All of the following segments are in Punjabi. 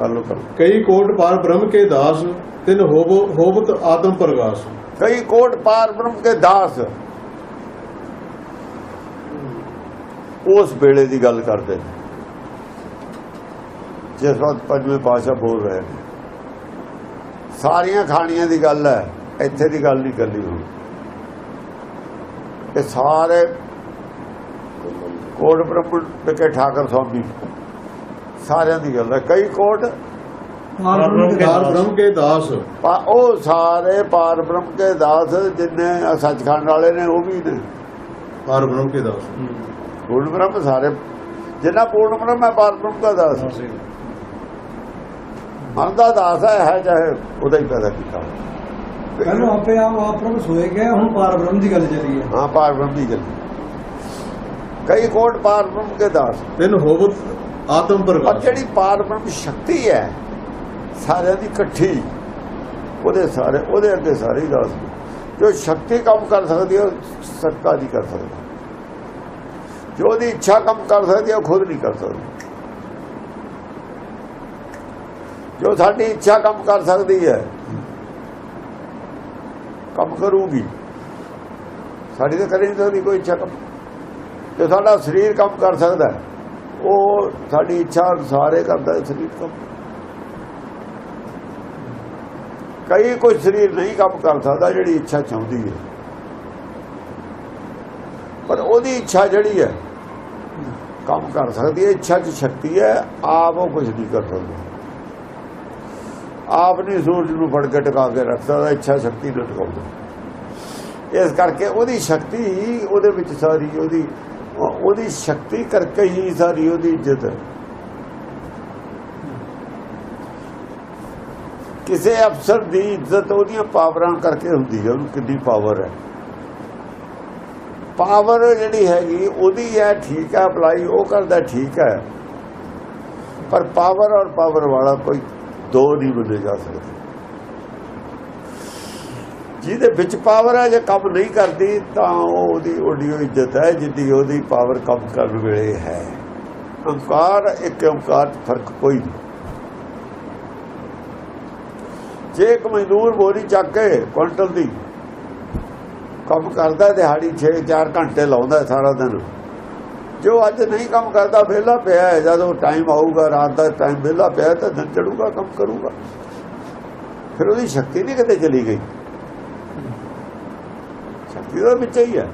ਕਈ ਕੋਟ ਪਾਰ ਬ੍ਰਹਮ ਕੇ ਦਾਸ ਤਿਨ ਹੋਵ ਹੋਵਤ ਆਤਮ ਪ੍ਰਗਾਸ। ਕਈ ਕੋਟ ਪਾਰ ਬ੍ਰਹਮ ਕੇ ਦਾਸ। ਉਸ ਵੇਲੇ ਦੀ ਗੱਲ ਕਰਦੇ ਨੇ। ਜਿਸ ਵਕਤ ਪੰਜਵੇਂ ਪਾਸ਼ਾ ਬੋਲ ਰਹੇ ਨੇ। ਸਾਰੀਆਂ ਖਾਣੀਆਂ ਦੀ ਗੱਲ ਹੈ ਇੱਥੇ ਦੀ ਗੱਲ ਨਹੀਂ ਕਰਨੀ ਹੁਣ। ਇਹ ਸਾਰੇ ਕੋਟ ਬ੍ਰਹਮ ਕੇ ਠਾਕਰ ਸਵਾਮੀ ਸਾਰਿਆਂ ਦੀ ਗੱਲ ਹੈ। ਕਈ ਕੋਟ ਬ੍ਰਹਮ ਕੇ ਦਾਸ। ਉਹ ਸਾਰੇ ਪਾਰ ਬ੍ਰਹਮ ਕੇ ਦਾਸ ਜਿੰਨੇ ਸੱਚਖੰਡ ਵਾਲੇ ਨੇ ਉਹ ਵੀ ਨੇ। ਪਾਰ ਬ੍ਰਹਮ ਕੇ ਦਾਸ। ਪੂਰਨ ਬ੍ਰਹਮ ਸਾਰੇ। ਜਿੰਨਾ ਪੂਰਨ ਬ੍ਰਹਮ ਹੈ ਪਾਰ ਬ੍ਰਹਮ ਦਾ ਦਾਸ। ਮਨ ਦਾ ਦਾਸ ਹੈ ਹੈ ਚਾਹੇ ਉਹਦਾ ਹੀ ਪੈਦਾ ਕੀਤਾ ਪਹਿਲਾਂ ਆਪੇ ਆਪ ਆਪ ਪ੍ਰਭ ਸੋਏ ਗਿਆ ਹੁਣ ਪਾਰ ਬ੍ਰਹਮ ਦੀ ਗੱਲ ਚੱਲੀ ਹੈ। ਹਾਂ ਪਾਰ ਬ੍ਰਹਮ ਦੀ ਗੱਲ। ਕਈ ਕੋਟ ਪਾਰ ਬ੍ਰਹਮ ਕੇ ਦਾਸ। ਤਿਨ ਹੋਵਤ ਆਤਮ ਪਰ ਜਿਹੜੀ ਪਾਰ ਸ਼ਕਤੀ ਹੈ ਸਾਰਿਆਂ ਦੀ ਇਕੱਠੀ ਉਹਦੇ ਸਾਰੇ ਉਹਦੇ ਅੱਗੇ ਸਾਰੇ ਹੀ ਦਾਸ ਨੇ ਜੋ ਸ਼ਕਤੀ ਕੰਮ ਕਰ ਸਕਦੀ ਹੈ ਉਹ ਸੱਤਾ ਨਹੀਂ ਕਰ ਸਕਦਾ। ਜੋ ਉਹਦੀ ਇੱਛਾ ਕੰਮ ਕਰ ਸਕਦੀ ਹੈ ਉਹ ਖੁਦ ਨਹੀਂ ਕਰ ਸਕਦੀ। ਜੋ ਸਾਡੀ ਇੱਛਾ ਕੰਮ ਕਰ ਸਕਦੀ ਹੈ ਕੰਮ ਕਰੂਗੀ। ਸਾਡੀ ਤਾਂ ਕਰੇ ਨਹੀਂ ਸਕਦੀ ਕੋਈ ਇੱਛਾ ਕੰਮ। ਜੋ ਸਾਡਾ ਸਰੀਰ ਕੰਮ ਕਰ ਸਕਦਾ ਹੈ, ਉਹ ਸਾਡੀ ਇੱਛਾ ਅਨੁਸਾਰ ਹੀ ਕਰਦਾ ਸਰੀਰ ਕੰਮ ਕਈ ਕੋਈ ਸਰੀਰ ਨਹੀਂ ਕੰਮ ਕਰ ਸਕਦਾ ਜਿਹੜੀ ਇੱਛਾ ਚਾਹੁੰਦੀ ਹੈ। ਪਰ ਉਹਦੀ ਇੱਛਾ ਜਿਹੜੀ ਹੈ, ਕੰਮ ਕਰ ਸਕਦੀ ਹੈ, ਇੱਛਾ 'ਚ ਸ਼ਕਤੀ ਹੈ, ਆਪ ਉਹ ਕੁਝ ਨਹੀਂ ਕਰ ਸਕਦਾ। ਆਪ ਨਹੀਂ ਸੂਰਜ ਨੂੰ ਫੜ ਕੇ ਟਿਕਾ ਕੇ ਰੱਖ ਸਕਦਾ, ਇੱਛਾ ਸ਼ਕਤੀ ਨੂੰ ਟਿਕਾਉਂਦਾ। ਇਸ ਕਰਕੇ ਉਹਦੀ ਸ਼ਕਤੀ ਉਹਦੇ ਵਿੱਚ ਸਾਰੀ ਉਹਦੀ ਉਹਦੀ ਸ਼ਕਤੀ ਕਰਕੇ ਹੀ ਸਾਰੀ ਉਹਦੀ ਇੱਜ਼ਤ। ਹੈ ਕਿਸੇ ਅਫਸਰ ਦੀ ਇੱਜ਼ਤ ਉਹਦੀਆਂ ਪਾਵਰਾਂ ਕਰਕੇ ਹੁੰਦੀ ਹੈ, ਉਹਨੂੰ ਕਿੰਨੀ ਪਾਵਰ ਹੈ। ਪਾਵਰ ਜਿਹੜੀ ਹੈਗੀ, ਉਹਦੀ ਹੈ ਠੀਕ ਹੈ ਅਪਲਾਈ ਉਹ ਕਰਦਾ ਠੀਕ ਹੈ। ਪਰ ਪਾਵਰ ਔਰ ਪਾਵਰ ਵਾਲਾ ਕੋਈ ਦੋ ਨਹੀਂ ਬਣੇ ਜਾ ਸਕਦੇ। ਜਿਹਦੇ ਵਿੱਚ ਪਾਵਰ ਹੈ ਜੇ ਕੰਮ ਨਹੀਂ ਕਰਦੀ, ਤਾਂ ਉਹਦੀ ਓਡੀ ਉਹ ਇੱਜ਼ਤ ਹੈ, ਜਿੱਦੀ ਉਹਦੀ ਪਾਵਰ ਕੰਮ ਕਰਨ ਵੇਲੇ ਹੈ। ਓਂਕਾਰ ਇੱਕ ਓਂਕਾਰ ਫ਼ਰਕ ਕੋਈ ਨਹੀਂ। ਜੇ ਇੱਕ ਮਜ਼ਦੂਰ ਬੋਰੀ ਚੱਕ ਕੇ ਕੁਇੰਟਲ ਦੀ ਕੰਮ ਕਰਦਾ, ਦਿਹਾੜੀ 6-4 ਘੰਟੇ ਲਾਉਂਦਾ ਸਾਰਾ ਦਿਨ, ਜੋ ਅੱਜ ਨਹੀਂ ਕੰਮ ਕਰਦਾ, ਵਿਹਲਾ ਪਿਆ ਹੈ। ਜਦੋਂ ਟਾਈਮ ਆਊਗਾ, ਰਾਤ ਦਾ ਟਾਈਮ ਵਿਹਲਾ ਪਿਆ ਤਾਂ ਦਿਨ ਚੜੂਗਾ, ਕੰਮ ਕਰੂਗਾ। ਫਿਰ ਉਹਦੀ ਸ਼ਕਤੀ ਨਹੀਂ ਕਿਤੇ ਚਲੀ ਗਈ। ਸ਼ਕਤੀ ਤਾਂ ਵਿੱਚ ਹੀ ਹੈ।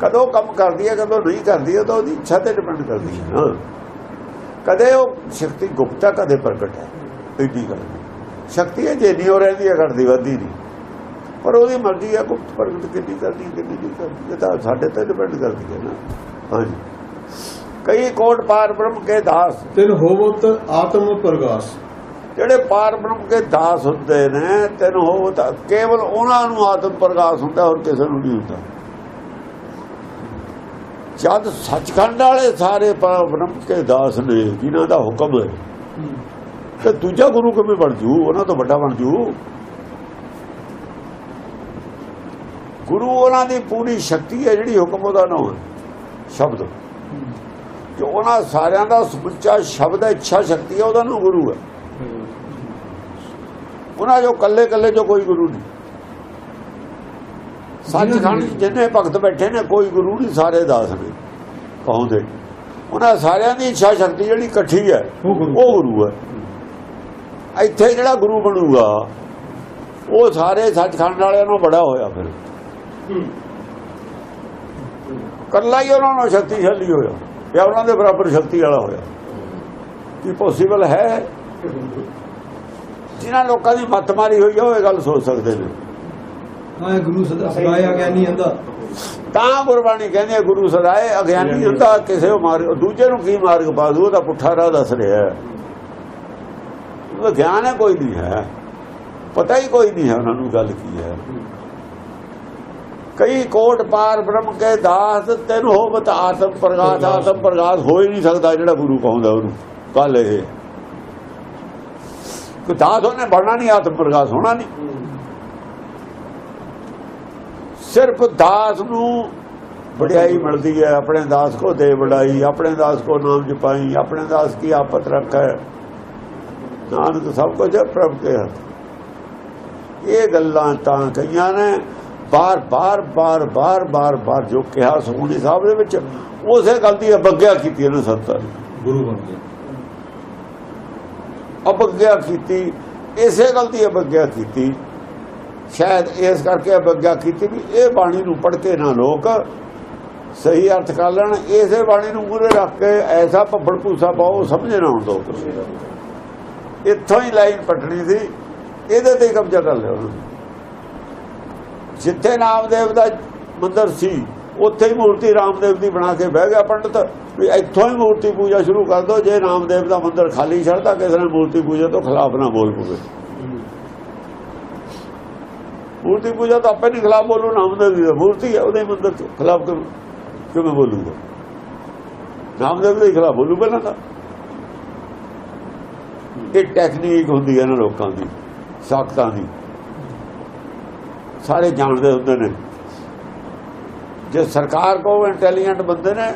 ਕਦੋਂ ਕੰਮ ਕਰਦੀ ਹੈ, ਕਦੋਂ ਨਹੀਂ ਕਰਦੀ ਹੈ ਤਾਂ ਉਹਦੀ ਇੱਛਾ ਤੇ ਡਿਪੈਂਡ ਕਰਦੀ ਹੈ। ਕਦੇ ਉਹ ਸ਼ਕਤੀ ਗੁਪਤਾ ਕਦੇ ਪ੍ਰਗਟ ਹੈ। ਐਡੀ ਗੱਲ ਸ਼ਕਤੀ ਹੈ, ਜੇ ਨਹੀਂ ਹੋ ਰਹਿੰਦੀ ਹੈ, ਘਟਦੀ ਵੱਧਦੀ ਨਹੀਂ। ਪਰ ਉਹਦੀ ਮਰਜ਼ੀ ਹੈ, ਗੁਪਤ ਪ੍ਰਗਟ ਕਿੰਨੀ ਕਰਦੀ, ਕਿੰਨੀ ਨਹੀਂ ਕਰਦੀ। ਇਹ ਤਾਂ ਸਾਡੇ ਤੇ ਡਿਪੈਂਡ ਕਰਦੀ ਹੈ ਨਾ। ਹਾਂਜੀ। ਕਈ ਕੋਟ ਪਾਰ ਬ੍ਰਹਮ ਕੇ ਦਾਸ। ਤਿਨ ਹੋਵਤ ਆਤਮ ਪ੍ਰਗਾਸ। ਜਿਹੜੇ ਪਾਰ ਬ੍ਰਹਮ ਕੇ ਦਾਸ ਹੁੰਦੇ ਨੇ, ਤੈਨੂੰ ਉਹ ਤਾਂ ਕੇਵਲ ਉਹਨਾਂ ਨੂੰ ਆਤਮ ਪ੍ਰਕਾਸ਼ ਹੁੰਦਾ, ਹੋਰ ਕਿਸੇ ਨੂੰ ਨਹੀਂ ਹੁੰਦਾ। ਜਦ ਸੱਚਖੰਡ ਵਾਲੇ ਸਾਰੇ ਪਾਰ ਬ੍ਰਹਮ ਕੇ ਦਾਸ ਨੇ, ਜਿਨ੍ਹਾਂ ਦਾ ਹੁਕਮ ਹੈ, ਤੇ ਦੂਜਾ ਗੁਰੂ ਕਿਵੇਂ ਬਣ ਜੂ? ਉਹਨਾਂ ਤੋਂ ਵੱਡਾ ਬਣ ਜੂ? ਗੁਰੂ ਉਹਨਾਂ ਦੀ ਪੂਰੀ ਸ਼ਕਤੀ ਹੈ, ਜਿਹੜੀ ਹੁਕਮ ਉਹਦਾ ਨਾਮ ਹੈ ਸ਼ਬਦ। ਜੋ ਉਹਨਾਂ ਸਾਰਿਆਂ ਦਾ ਸਮੁੱਚਾ ਸ਼ਬਦ ਹੈ, ਇੱਛਾ ਸ਼ਕਤੀ ਹੈ, ਉਹਦਾ ਨਾਮ ਗੁਰੂ ਹੈ। ਉਹਨਾਂ ਜੋ ਕੱਲੇ ਕੱਲੇ ਜੋ ਕੋਈ ਗੁਰੂ ਨਹੀਂ। ਸੱਚਖੰਡ ਜਿੰਨੇ ਭਗਤ ਬੈਠੇ ਨੇ ਕੋਈ ਗੁਰੂ ਨਹੀਂ ਸਾਰੇ ਦਾਸ ਨੇ ਕਹੋਂਦੇ ਉਹਨਾਂ ਸਾਰਿਆਂ ਦੀ ਇੱਛਾ ਸ਼ਕਤੀ ਜਿਹੜੀ ਇਕੱਠੀ ਹੈ ਉਹ ਗੁਰੂ। ਹੈ। ਇੱਥੇ ਜਿਹੜਾ ਗੁਰੂ ਬਣੂਗਾ ਉਹ ਸਾਰੇ ਸੱਚਖੰਡ ਵਾਲਿਆਂ ਨੂੰ ਬੜਾ ਹੋਇਆ ਫਿਰ। ਕੱਲਾ ਹੀ ਉਹਨਾਂ ਨੂੰ ਸ਼ਕਤੀਸ਼ਾਲੀ ਹੋਇਆ ਜਾਂ ਉਹਨਾਂ ਦੇ ਬਰਾਬਰ ਸ਼ਕਤੀ ਵਾਲਾ ਹੋਇਆ। ਕੀ ਪੋਸੀਬਲ ਹੈ? ਜਿਨ੍ਹਾਂ ਲੋਕਾਂ ਦੀ ਮੱਤ ਮਾਰੀ ਹੋਈ ਉਹ ਇਹ ਗੱਲ ਸੋਚ ਸਕਦੇ ਨੇ। ਹਾਂ ਗੁਰੂ ਸਦਾ ਸਦਾਇਆ ਗਿਆਨੀ ਹੁੰਦਾ। ਤਾਂ ਗੁਰਬਾਣੀ ਕਹਿੰਦੀ ਹੈ ਗੁਰੂ ਸਦਾਏ ਅਗਿਆਨੀ ਹੁੰਦਾ ਕਿਸੇ ਨੂੰ ਮਾਰ ਦੂਜੇ ਨੂੰ ਕੀ ਮਾਰਗ ਪਾ ਦੂ ਉਹਦਾ ਪੁੱਠਾ ਰਾਹ ਦੱਸ ਰਿਹਾ। ਹੈ ਉਹਦਾ ਗਿਆਨ ਹੈ ਕੋਈ ਨਹੀਂ ਹੈ। ਪਤਾ ਹੀ ਕੋਈ ਨਹੀਂ ਹੈ ਉਹਨਾਂ ਨੂੰ ਗੱਲ ਕੀ ਹੈ। ਕਈ ਕੋਟ ਪਾਰ ਬ੍ਰਹਮ ਕੇ ਦਾਸ ਤੈਨੂੰ ਹੋਵਤ ਆਤਮ ਪ੍ਰਗਾਸ ਆਤਮ ਪ੍ਰਗਾਸ ਹੋ ਹੀ ਨਹੀਂ ਸਕਦਾ ਜਿਹੜਾ ਗੁਰੂ ਕਹਉਂਦਾ ਉਹਨੂੰ। ਕੱਲ ਇਹ। ਕਿ ਦਾਸ ਉਹਨੇ ਬਣਨਾ ਨਹੀਂ, ਆਤਮ ਪ੍ਰਕਾਸ਼ ਹੋਣਾ ਨਹੀਂ। ਸਿਰਫ ਦਾਸ ਨੂੰ ਵਡਿਆਈ ਮਿਲਦੀ ਹੈ, ਆਪਣੇ ਦਾਸ ਕੋ ਦੇ ਵਡਾਈ, ਆਪਣੇ ਦਾਸ ਕੋ ਨਾਮ ਜਪਾਈ, ਆਪਣੇ ਦਾਸ ਕੀ ਆਪਤ ਰੱਖੈ। ਨਾਨਕ ਸਭ ਕੁਝ ਹੈ, ਪ੍ਰਭ ਕੇ ਹੱਥ। ਇਹ ਗੱਲਾਂ ਤਾਂ ਕਈਆਂ ਨੇ ਬਾਰ ਬਾਰ ਬਾਰ ਬਾਰ ਬਾਰ ਬਾਰ ਜੋ ਕਿਹਾ ਸੁਖਮਨੀ ਸਾਹਿਬ ਦੇ ਵਿੱਚ, ਉਸੇ ਗੱਲ ਦੀ ਅਵਗਿਆ ਕੀਤੀ ਇਹਨੇ ਸੰਤਾਂ ਨੇ ਗੁਰੂ ਬਣ ਗਏ। ਅਵਗਿਆ ਕੀਤੀ, ਇਸੇ ਗੱਲ ਦੀ ਅਵਗਿਆ ਕੀਤੀ। ਸ਼ਾਇਦ ਇਸ ਕਰਕੇ ਅਵਗਿਆ ਕੀਤੀ ਵੀ ਇਹ ਬਾਣੀ ਨੂੰ ਪੜ੍ਹ ਕੇ ਨਾ ਲੋਕ ਸਹੀ ਅਰਥ ਕਰ ਲੈਣ, ਇਸੇ ਬਾਣੀ ਨੂੰ ਮੂਰੇ ਰੱਖ ਕੇ ਐਸਾ ਭੱਬੜ ਭੂਸਾ ਪਾਓ, ਸਮਝੇ ਨਾ ਹੁਣ ਦੋ ਇੱਥੋਂ ਹੀ ਲਾਈਨ ਪਟਣੀ ਸੀ, ਇਹਦੇ ਤੇ ਕਬਜ਼ਾ ਕਰ ਲਿਆ ਜਿੱਥੇ ਨਾਮਦੇਵ ਦਾ ਮੰਦਰ ਸੀ ਉੱਥੇ ਹੀ ਮੂਰਤੀ ਰਾਮਦੇਵ ਦੀ ਬਣਾ ਕੇ ਬਹਿ ਗਿਆ ਪੰਡਤ। ਵੀ ਇੱਥੋਂ ਹੀ ਮੂਰਤੀ ਪੂਜਾ ਸ਼ੁਰੂ ਕਰ ਦੋ ਜੇ ਰਾਮਦੇਵ ਦਾ ਮੰਦਰ ਖਾਲੀ ਛੱਡਦਾ ਕਿਸੇ ਨੇ ਮੂਰਤੀ ਪੂਜਾ ਤੋਂ ਖਿਲਾਫ ਨਾ ਬੋਲ ਪਵੇ। ਮੂਰਤੀ ਪੂਜਾ ਤਾਂ ਆਪੇ ਨਹੀਂ ਖਿਲਾਫ ਬੋਲੂ, ਰਾਮਦੇਵ ਦੀ ਮੂਰਤੀ ਹੈ, ਉਹਦੇ ਮੰਦਰ ਤੋਂ ਖਿਲਾਫ ਕਿਵੇਂ ਕਿਵੇਂ ਬੋਲੂਗਾ? ਰਾਮਦੇਵ ਦੇ ਖਿਲਾਫ ਬੋਲੂ ਪਹਿਲਾਂ ਤਾਂ। ਇਹ ਟੈਕਨੀਕ ਹੁੰਦੀ ਹੈ ਨਾ ਲੋਕਾਂ ਦੀ, ਸਾਖਤਾਂ ਦੀ। ਸਾਰੇ ਜਾਣਦੇ ਹੁੰਦੇ ਨੇ। ਜੇ ਸਰਕਾਰ ਕੋ ਇੰਟੈਲੀਜੈਂਟ ਬੰਦੇ ਨੇ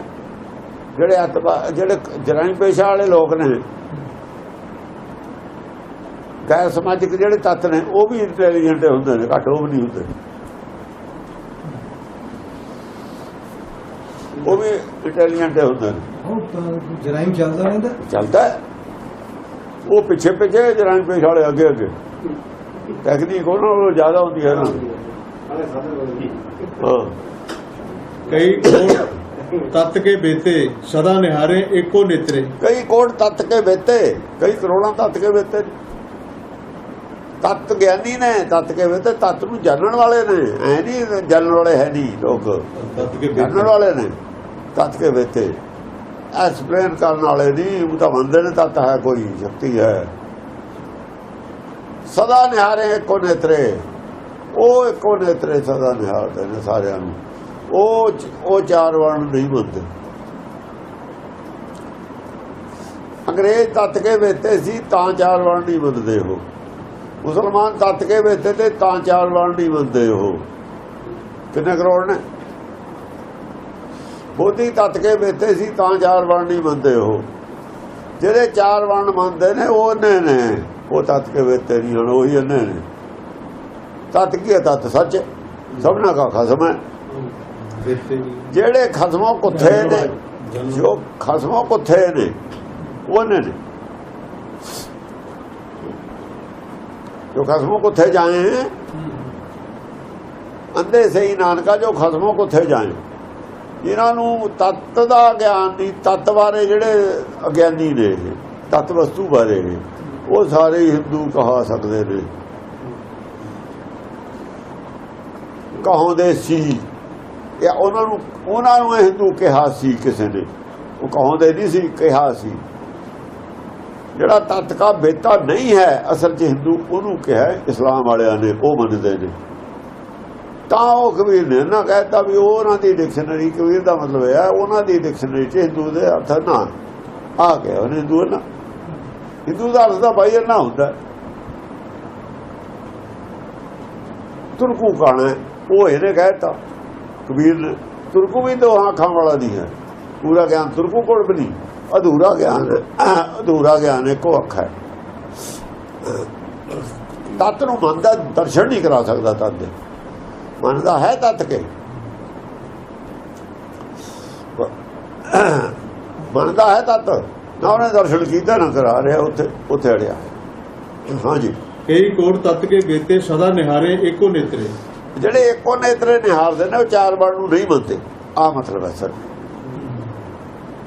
ਜਿਹੜੇ ਜਿਹੜੇ ਜਰਾਈ ਪੇਸ਼ਾ ਵਾਲੇ ਲੋਕ ਨੇ ਗੈਰ ਸਮਾਜਿਕ ਜਿਹੜੇ ਤੱਤ ਨੇ ਉਹ ਵੀ ਇੰਟੈਲੀਜੈਂਟ ਹੁੰਦੇ ਨੇ ਘੱਟ ਉਹ ਵੀ ਨਹੀਂ ਹੁੰਦੇ। ਉਹ ਵੀ ਇੰਟੈਲੀਜੈਂਟ ਹੁੰਦੇ ਨੇ। ਉਹ ਜਰਾਈਮ ਚੱਲਦਾ ਰਹਿੰਦਾ। ਚੱਲਦਾ। ਉਹ ਪਿੱਛੇ ਪਿੱਛੇ ਜਰਾਈ ਪੇਸ਼ ਵਾਲੇ ਅੱਗੇ ਅੱਗੇ। ਟੈਕਨੀਕ ਉਹਨਾਂ ਨਾਲੋਂ ਜ਼ਿਆਦਾ ਹੁੰਦੀ ਹੈ ਨਾ। ਹਾਂ। ਕਈ ਕੋਟ ਤਤ ਕੇ ਬੇਤੇ ਸਦਾ ਨਿਹਾਰੇ ਏਕੋ ਨੇਤਰੇ। ਕਈ ਕੋਟ ਤੱਤ ਕੇ ਬੇਤੇ ਕਈ ਕਰੋੜਾਂ ਤੱਤ ਕੇ ਬੇਤੇ। ਤੱਤ ਗਿਆਨੀ ਨੇ ਤੱਤ ਕੇ ਬੇਤੇ ਤੱਤ ਨੂੰ ਜਾਣਨ ਵਾਲੇ ਨੇ। ਐ ਨਹੀਂ ਜਾਣਨ ਵਾਲੇ ਹੈ ਨਹੀਂ ਲੋਕ। ਤਤ ਕੇ ਜਾਣਨ ਵਾਲੇ ਨੇ ਤੱਤ ਕੇ ਬੇਤੇ। ਐਕਸਪਲੇਨ ਕਰਨ ਵਾਲੇ ਨਹੀਂ ਉਹ ਤਾਂ ਮੰਨਦੇ ਨੇ ਤੱਤ ਹੈ ਕੋਈ ਸ਼ਕਤੀ ਹੈ। ਸਦਾ ਨਿਹਾਰੇ ਇੱਕੋ ਨੇਤਰੇ। ਉਹ ਇੱਕੋ ਨੇਤਰੇ ਸਦਾ ਨਿਹਾਰਦੇ ਨੇ ਸਾਰਿਆਂ ਨੂੰ। ਉਹ ਉਹ ਚਾਰ ਵਰਣ ਨਹੀਂ ਮੰਨਦੇ ਅੰਗਰੇਜ਼ ਤੱਤ ਕੇ ਵੇਤੇ ਸੀ, ਤਾਂ ਚਾਰ ਵਰਣ ਨਹੀਂ ਮੰਨਦੇ ਉਹ। ਮੁਸਲਮਾਨ ਤੱਤ ਕੇ ਵੇਤੇ ਤੇ ਤਾਂ ਚਾਰ ਵਰਣ ਨਹੀਂ ਮੰਨਦੇ ਉਹ। ਕਿੰਨੇ ਕਰੋੜ ਨੇ? ਬੋਧੀ ਤੱਤ ਕੇ ਵੇਤੇ ਸੀ, ਤਾਂ ਚਾਰ ਵਰਣ ਨਹੀਂ ਮੰਨਦੇ ਉਹ। ਜਿਹੜੇ ਚਾਰ ਵਰਣ ਮੰਨਦੇ ਨੇ, ਉਹ ਨੇ ਨੇ। ਉਹ ਤੱਤ ਕੇ ਵੇਤੇ ਨਹੀਂ ਹਨ, ਉਹੀ ਨੇ ਨੇ। ਤੱਤ ਕੀ ਹੈ ਤੱਤ? ਸੱਚ? ਸਭਨਾ ਕਾ ਖਸਮ ਹੈ। ਜਿਹੜੇ ਖਸਮੋਂ ਕੁੱਥੇ ਨੇ ਜੋ ਖਸਮੋਂ ਕੁੱਥੇ ਨੇ ਉਹ ਨੇ। ਜੋ ਖਸਮੋਂ ਕੁੱਥੇ ਜਾਏ ਅੰਦੇ ਸਹੀ ਨਾਨਕਾ ਜੋ ਖਸਮੋਂ ਕੁੱਥੇ ਜਾਏ। ਜਿਨ੍ਹਾਂ ਨੂੰ ਤੱਤ ਦਾ ਗਿਆਨ ਨਹੀਂ ਤੱਤ ਬਾਰੇ ਜਿਹੜੇ ਅਗਿਆਨੀ ਨੇ ਤੱਤ ਵਸਤੂ ਬਾਰੇ। ਉਹ ਸਾਰੇ ਹਿੰਦੂ ਕਹਾ ਸਕਦੇ ਨੇ। ਕਹਾਉਂਦੇ ਸੀ ਇਹ ਉਹਨਾਂ ਨੂੰ ਉਹਨਾਂ ਨੂੰ ਇਹ ਹਿੰਦੂ ਕਿਹਾ ਸੀ ਕਿਸੇ ਨੇ। ਉਹ ਕਹਾਉਂਦੇ ਨਹੀਂ ਸੀ, ਕਿਹਾ ਸੀ। ਜਿਹੜਾ ਤੱਤਕਾ ਬੇਤਾ ਨਹੀਂ ਹੈ, ਅਸਲ 'ਚ ਹਿੰਦੂ ਉਹਨੂੰ ਕਿਹਾ, ਇਸਲਾਮ ਵਾਲਿਆਂ ਨੇ, ਉਹ ਮੰਨਦੇ ਨੇ। ਤਾਂ ਉਹ ਕਬੀਰ ਨੇ ਨਾ ਕਹਿਤਾ ਵੀ ਉਹਨਾਂ ਦੀ ਡਿਕਸ਼ਨਰੀ ਕਬੀਰ ਦਾ ਮਤਲਬ ਹੈ, ਉਹਨਾਂ ਦੀ ਡਿਕਸ਼ਨਰੀ 'ਚ ਹਿੰਦੂ ਦੇ ਅਰਥ ਨਾ। ਆ ਗਿਆ ਉਹਨੇ ਹਿੰਦੂ ਨਾ। ਹਿੰਦੂ ਦਾ ਅਰਥ ਤਾਂ ਬਾਈ ਨਾ ਹੁੰਦਾ। ਤੁਰਕੂ ਕਾਣਾ ਉਹ ਇਹਨੇ ਕਹਿਤਾ। ਕਬੀਰ ਤੁਰਕੂ ਵੀ ਦੋ ਅੱਖਾਂ ਵਾਲਾ ਨਹੀਂ ਹੈ। ਪੂਰਾ ਗਿਆਨ ਤੁਰਕੂ ਕੋਲ ਵੀ ਨਹੀਂ। ਅਧੂਰਾ ਗਿਆਨ ਅਧੂਰਾ ਗਿਆਨ ਇੱਕੋ ਅੱਖ ਹੈ। ਤਤ ਨੂੰ ਮੰਨਦਾ ਦਰਸ਼ਨ ਨਹੀਂ ਕਰਾ ਸਕਦਾ ਤਤ ਦੇ ਮੰਨਦਾ ਹੈ ਤਤ ਕੇ। ਮੰਨਦਾ ਹੈ ਤਤ। ਨਾ ਉਹਨੇ ਦਰਸ਼ਨ ਕੀਤਾ, ਨਾ ਕਰਾ ਰਿਹਾ, ਉੱਥੇ ਉੱਥੇ ਅੜਿਆ। ਹਾਂਜੀ। ਕਈ ਕੋਟ ਤਤ ਕੇ ਬੇਤੇ ਸਦਾ ਨਿਹਾਰੇ ਏਕੋ ਨੇਤਰੇ। ਜਿਹੜੇ ਇੱਕੋ ਨੇਤਰੇ ਨਿਹਾਰਦੇ ਨੇ ਉਹ ਚਾਰ ਵਰਣ ਨੂੰ ਨਹੀਂ ਮੰਨਦੇ। ਆ ਮਤਲਬ ਹੈ ਸਰ।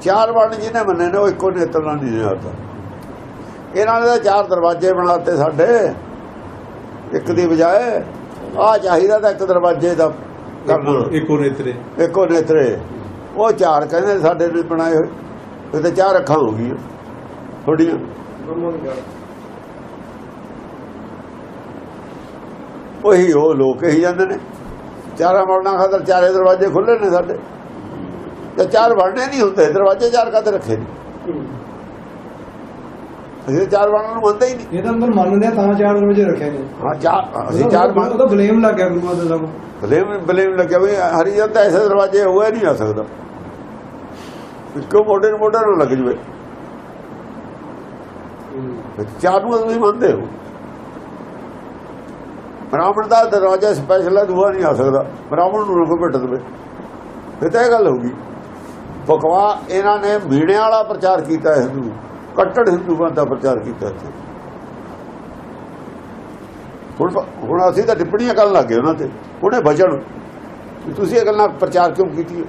ਚਾਰ ਵਰਣ ਜਿਹਨੇ ਮੰਨੇ ਨੇ ਉਹ ਇੱਕੋ ਨੇਤਰ ਨਾਲ ਨਹੀਂ ਨਿਹਾਰਦਾ ਇਹਨਾਂ ਨੇ ਤਾਂ ਚਾਰ ਦਰਵਾਜ਼ੇ ਬਣਾਤੇ ਸਾਡੇ। ਇੱਕ ਦੀ ਬਜਾਏ ਆ ਚਾਹੀਦਾ ਤਾਂ ਇੱਕ ਦਰਵਾਜ਼ੇ ਦਾ ਕਰਨਾ। ਏਕੋ ਨੇਤਰੇ। ਇੱਕੋ ਨੇਤਰੇ। ਉਹ ਚਾਰ ਕਹਿੰਦੇ ਸਾਡੇ ਨੇ ਬਣਾਏ ਹੋਏ। ਤੇ ਚਾਰ ਅੱਖਾਂ ਹੋ ਗਈਆਂ। ਥੋੜੀਆਂ ਉਹੀ ਉਹ ਲੋਕ ਹੀ ਜਾਂਦੇ ਨੇ। ਚਾਰਾਂ ਵਰਨਾਂ ਖਾਤਰ ਚਾਰੇ ਦਰਵਾਜ਼ੇ ਖੁੱਲੇ ਨੇ ਸਾਡੇ। ਤੇ ਚਾਰ ਵਰਨੇ ਨਹੀਂ ਹੁੰਦੇ ਦਰਵਾਜ਼ੇ ਚਾਰ ਕਾਤੇ ਰੱਖੇ ਨੇ। ਅਸੀਂ ਚਾਰ ਵਰਨਾਂ ਨੂੰ ਮੰਨਦੇ ਹੀ ਨਹੀਂ। ਇਹ ਤਾਂ ਅੰਦਰ ਮੰਨਦੇ ਤਾਂ ਚਾਰ ਵਜੇ ਰੱਖਿਆ ਨੇ। ਹਾਂ ਚਾਰ ਅਸੀਂ ਚਾਰ ਮੰਨ ਉਹਦਾ ਬਲੇਮ ਲੱਗ ਗਿਆ ਗੁਰੂਆਂ ਦੇ ਬਲੇਮ ਬਲੇਮ ਲੱਗਿਆ ਵੀ ਹਰੀਜਨ ਤਾਂ ਐਸੇ ਦਰਵਾਜ਼ੇ ਹੋਇਆ ਨਹੀਂ ਆ ਸਕਦਾ। ਕਿਉਂ ਮੋਢੇ ਨੂੰ ਮੋਢੇ ਲੱਗ ਜਵੇ। ਚਾਰ ਨੂੰ ਤੁਸੀਂ ਮੰਨਦੇ ਹੋ। ਬ੍ਰਾਹਮਣ ਦਾ ਦਰਵਾਜ਼ਾ ਸਪੈਸ਼ਲ ਹੈ ਦੂਆ ਨਹੀਂ ਆ ਸਕਦਾ। ਬ੍ਰਾਹਮਣ ਨੂੰ ਰੁਕ ਭੇਟ ਦੇਵੇ। ਫਿਰ ਤਾਂ ਇਹ ਗੱਲ ਹੋਊਗੀ ਬਕਵਾ ਇਹਨਾਂ ਨੇ ਮੀਣੇ ਵਾਲਾ ਪ੍ਰਚਾਰ ਕੀਤਾ ਹੈ ਹਿੰਦੂ ਕੱਟੜ ਹਿੰਦੂਆਂ ਦਾ ਪ੍ਰਚਾਰ ਕੀਤਾ ਇੱਥੇ। ਹੁਣ ਹੁਣ ਅਸੀਂ ਤਾਂ ਟਿੱਪਣੀਆਂ ਕਰਨ ਲੱਗੇ ਉਹਨਾਂ ਤੇ। ਉਹਨੇ ਬਚਣ ਵੀ ਤੁਸੀਂ ਇਹ ਗੱਲਾਂ ਪ੍ਰਚਾਰ ਕਿਉਂ ਕੀਤੀ ਹੈ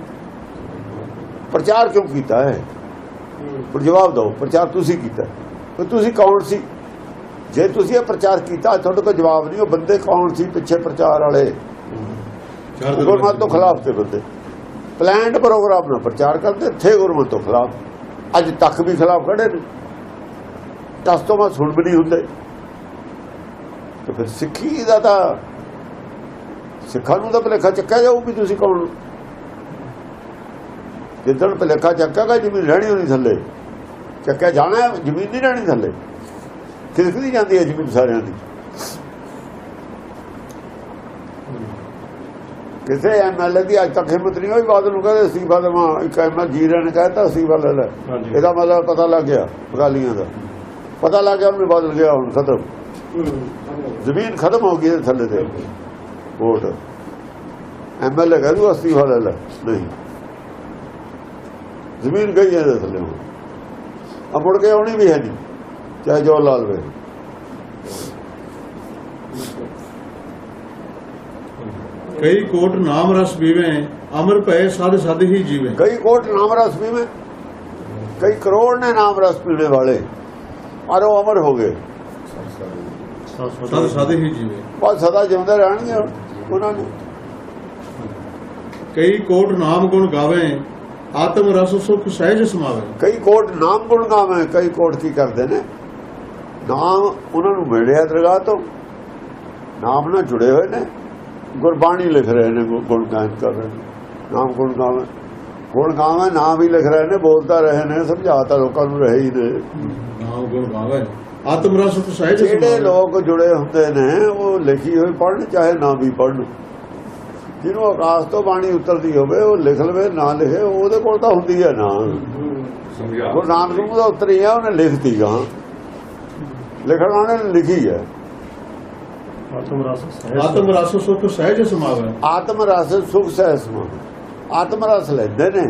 ਪ੍ਰਚਾਰ ਕਿਉਂ ਕੀਤਾ ਹੈ? ਪਰ ਜਵਾਬ ਦਿਓ ਪ੍ਰਚਾਰ ਤੁਸੀਂ ਕੀਤਾ। ਤੇ ਤੁਸੀਂ ਕੌਣ ਸੀ? ਜੇ ਤੁਸੀਂ ਇਹ ਪ੍ਰਚਾਰ ਕੀਤਾ ਤੁਹਾਡੇ ਕੋਲ ਜਵਾਬ ਨਹੀਂ ਉਹ ਬੰਦੇ ਕੌਣ ਸੀ ਪਿੱਛੇ ਪ੍ਰਚਾਰ ਵਾਲੇ? ਗੁਰਮਤ ਤੋਂ ਖਿਲਾਫ ਤੇ ਬੰਦੇ। ਪਲਾਨਡ ਪ੍ਰੋਗਰਾਮ ਨਾਲ ਪ੍ਰਚਾਰ ਕਰਦੇ ਥੇ ਗੁਰਮਤ ਤੋਂ ਖਿਲਾਫ। ਅੱਜ ਤੱਕ ਵੀ ਖਿਲਾਫ ਖੜੇ ਨੇ। ਟਸ ਤੋਂ ਮੈਂ ਸੁਣ ਵੀ ਨਹੀਂ ਹੁੰਦੇ। ਤੇ ਫਿਰ ਸਿੱਖੀ ਦਾ ਤਾਂ ਸਿੱਖਾਂ ਨੂੰ ਤਾਂ ਭਲੇਖਾ ਚੱਕਿਆ ਜਾਊ ਵੀ ਤੁਸੀਂ ਕੌਣ। ਜਿੱਦਣ ਭਲੇਖਾ ਚੱਕਾਗਾ ਜ਼ਮੀਨ ਰਹਿਣੀ ਹੋਣੀ ਥੱਲੇ। ਚੱਕਿਆ ਜਾਣਾ ਜ਼ਮੀਨ ਨਹੀਂ ਰਹਿਣੀ ਥੱਲੇ। ਖਿਸਕਦੀ ਜਾਂਦੀ ਹੈ ਜ਼ਮੀਨ ਸਾਰਿਆਂ ਦੀ। ਕਿਸੇ ਐਮਐਲਏ ਦੀ ਅੱਜ ਤੱਕ ਹਿੰਮਤ ਨਹੀਂ ਹੋਈ ਬਾਦਲ ਨੂੰ ਕਹਿੰਦੇ ਅਸਤੀਫਾ ਦੇਵਾਂ। ਇੱਕ ਐਮਐਲ ਜੀਰੇ ਨੇ ਕਹਿਤਾ ਅਸਤੀਫਾ ਲੈ ਲੈ। ਇਹਦਾ ਮਤਲਬ ਪਤਾ ਲੱਗ ਗਿਆ ਅਕਾਲੀਆਂ ਦਾ। ਪਤਾ ਲੱਗ ਗਿਆ ਉਹਨੇ ਬਦਲ ਗਿਆ ਹੁਣ ਖਤਮ। ਜ਼ਮੀਨ ਖਤਮ ਹੋ ਗਈ ਥੱਲੇ ਤੇ। ਵੋਟ। ਐਮਐਲਏ ਕਹਿੰਦਾ ਅਸਤੀਫਾ ਲੈ ਲੈ। ਨਹੀਂ। ਜ਼ਮੀਨ ਗਈ ਹੈ ਥੱਲੇ ਹੁਣ। ਆ ਮੁੜ ਕੇ ਆਉਣੀ ਵੀ ਹੈ ਨਹੀਂ। ਚਾਹੇ ਜੋ ਲਾਲ ਵੇ ਕਈ ਕੋਟ ਨਾਮ ਰਸ ਪੀਵੇਂ ਅਮਰ ਭਏ ਸਦ ਸਦ ਹੀ ਜੀਵੇ। ਕਈ ਕੋਟ ਨਾਮ ਰਸ ਪੀਵੇਂ ਕਈ ਕਰੋੜ ਨੇ ਨਾਮ ਰਸ ਪੀਣੇ ਵਾਲੇ ਪਰ ਉਹ ਅਮਰ ਹੋ ਗਏ। ਸਦ ਸਦ ਹੀ ਜੀਵੇ। ਪਰ ਸਦਾ ਜਿਉਂਦੇ ਰਹਿਣਗੇ ਉਹਨਾਂ ਨੇ। ਕਈ ਕੋਟ ਨਾਮ ਗੁਣ ਗਾਵੇ ਆਤਮ ਰਸ ਸੁਖ ਸਹਿਜ ਸਮਾਵੇ। ਕਈ ਕੋਟ ਨਾਮ ਗੁਣ ਗਾਵੇਂ ਕਈ ਕੋਟ ਕੀ ਕਰਦੇ ਨੇ? ਨਾਮ ਉਹਨਾਂ ਨੂੰ ਮਿਲਿਆ ਦਰਗਾਹ ਤੋਂ ਨਾਮ ਨਾਲ ਜੁੜੇ ਹੋਏ ਨੇ। ਗੁਰਬਾਣੀ ਲਿਖ ਰਹੇ ਨੇ ਗੁਣ ਗਾਇਨ ਕਰ ਰਹੇ ਨੇ। ਨਾਮ ਗੁਣ ਗਾਵੇਂ। ਗੁਣ ਗਾਵੇਂ ਨਾਮ ਵੀ ਲਿਖ ਰਹੇ ਨੇ ਬੋਲਦਾ ਰਹੇ ਨੇ ਸਮਝਾਤਾ ਲੋਕਾਂ ਨੂੰ ਰਹੇ ਹੀ ਨੇ। ਨਾਮ ਗੁਣ ਗਾਵੇ। ਆਤਮ ਰਸ ਸਹਿਜ ਜਿਹੜੇ ਲੋਕ ਜੁੜੇ ਹੁੰਦੇ ਨੇ ਉਹ ਲਿਖੀ ਹੋਈ ਪੜ੍ਹਨ ਚਾਹੇ ਨਾ ਵੀ ਪੜ੍ਹਨ। ਜਿਹਨੂੰ ਆਕਾਸ਼ ਤੋਂ ਬਾਣੀ ਉਤਰਦੀ ਹੋਵੇ ਉਹ ਲਿਖ ਲਵੇ ਨਾ ਲਿਖੇ ਉਹਦੇ ਕੋਲ ਤਾਂ ਹੁੰਦੀ ਹੈ ਨਾ। ਗੁਰੂ ਨਾਨਕ ਨੂੰ ਤਾਂ ਉਤਰੀ ਆ ਉਹਨੇ ਲਿਖਤੀ ਗਾ। ਲਿਖਣ ਵਾਲੇ ਨੇ ਲਿਖੀ ਹੈ। ਆਤਮ ਰਸ ਸੁਖ ਸਹਿਜ ਸਮਾਵੇ ਆਤਮ ਰਸ ਸੁਖ ਸਹਿਜ ਸਮਾ ਆਤਮ ਰਸ ਲੈਂਦੇ ਨੇ।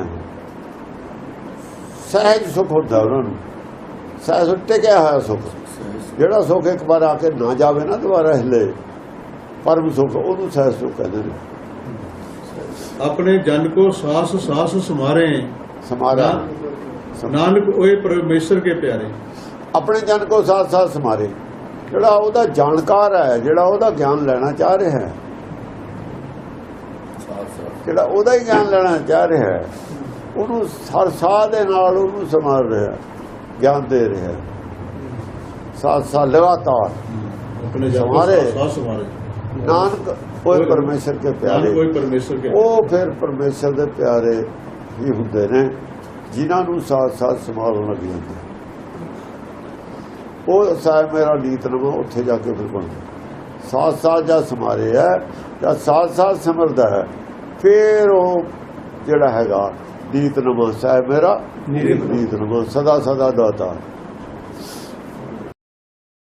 ਸਹਿਜ ਸੁਖ ਹੁੰਦਾ ਉਹਨਾਂ ਨੂੰ। ਸਹਿਜ ਉੱਤੇ ਕਿਆ ਹੋਇਆ ਸੁਖ? ਜਿਹੜਾ ਸੁਖ ਇੱਕ ਵਾਰ ਆ ਕੇ ਨਾ ਜਾਵੇ ਨਾ ਦੁਬਾਰਾ ਹਿਲੇ ਪਰਮ ਸੁਖ ਉਹਨੂੰ ਸਹਿਜ ਸੁਖ ਕਹਿੰਦੇ ਨੇ। ਆਪਣੇ ਜਨ ਕੋ ਸਾਸ ਸਾਸ ਸਮਾਰੇ। ਸਮਾਰਾ। ਨਾਨਕ ਓਏ ਪਰਮੇਸ਼ਰ ਕੇ ਪਿਆਰੇ। ਆਪਣੇ ਜਨ ਕੋ ਸਾਥ ਸਾਥ ਸਮਾਰੇ। ਜਿਹੜਾ ਉਹਦਾ ਜਾਣਕਾਰ ਹੈ ਜਿਹੜਾ ਉਹਦਾ ਗਿਆਨ ਲੈਣਾ ਚਾਹ ਰਿਹਾ ਹੈ। ਜਿਹੜਾ ਉਹਦਾ ਹੀ ਗਿਆਨ ਲੈਣਾ ਚਾਹ ਰਿਹਾ ਹੈ ਉਹਨੂੰ ਹਰ ਸਾਹ ਦੇ ਨਾਲ ਉਹਨੂੰ ਸਮਾਰ ਰਿਹਾ ਗਿਆਨ ਦੇ ਰਿਹਾ। ਸਾਥ ਸਾਥ ਲਗਾਤਾਰ ਆਪਣੇ ਸਮਾਰੇ। ਨਾਨਕ ਕੋਈ ਪਰਮੇਸ਼ਰ ਨਾਨਕ ਪਿਆਰੇ। ਓਏ ਪਰਮੇਸ਼ਰ ਕੇ ਉਹ ਫਿਰ ਪਰਮੇਸ਼ਰ ਦੇ ਪਿਆਰੇ ਹੀ ਹੁੰਦੇ ਨੇ ਜਿਨ੍ਹਾਂ ਨੂੰ ਸਾਥ ਸਾਥ ਸੰਭਾਲਣ ਲੱਗ ਜਾਂਦੇ ਉਹ ਸਾਹਿਬ ਮੇਰਾ ਨੀਤ ਨਵਾਂ ਉੱਥੇ ਜਾ ਕੇ ਫਿਰ ਬਣਦਾ। ਸਾਥ ਸਾਥ ਜਦ ਸਮਾਰੇ ਹੈ ਜਦ ਸਾਥ ਸਾਥ ਸਮਰਦਾ ਹੈ ਫਿਰ ਉਹ ਜਿਹੜਾ ਹੈਗਾ ਨੀਤ ਨਵਾਂ ਸਾਹਿਬ ਮੇਰਾ ਨੀਤ ਨਵਾਂ ਸਦਾ ਸਦਾ ਦਾਤਾ।